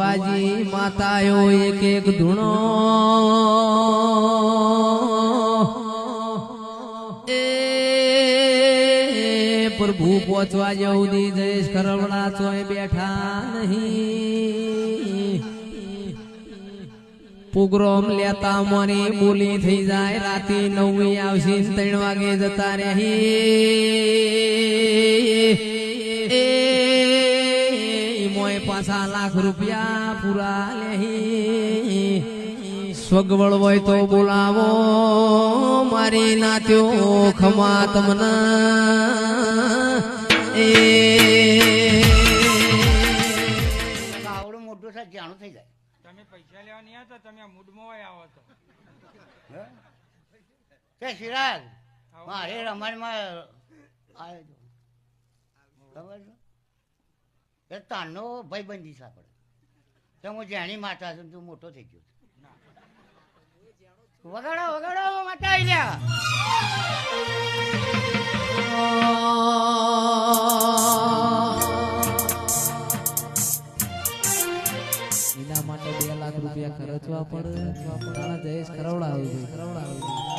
ભુવાજી માતાયો એક એક ધૂણો. એ પ્રભુ પહોંચવા જવું જયેશ કરવણા ચોય બેઠા નહીં. પ્રોગ્રામ લેતા મોની બોલી થઈ જાય, રાતે નવમી આવશે ત્રણ વાગે જતા રહી. પાછા લાખ રૂપિયા પૂરા લેહી સ્વગવળ હોય તો. બોલાવો મારી નાત્યો ખમા તમને એ આવડું મોટું છે? જાણું થઈ જાય તમે પૈસા લેવા નહીં આવતા તમે મૂડમાં આવો તો કે સિરાજ મારે રમણમાં આવ્યો ખબર એ તારનો ભાઈબંધી છે આપણે તો હું જેણી માતા છું તું મોટો થઈ ગયો. વગાડો વગાડો, માતા આવી એના માટે બે લાખ રૂપિયા ખર્ચવા પડે. જયેશ ખરવડાવે છે.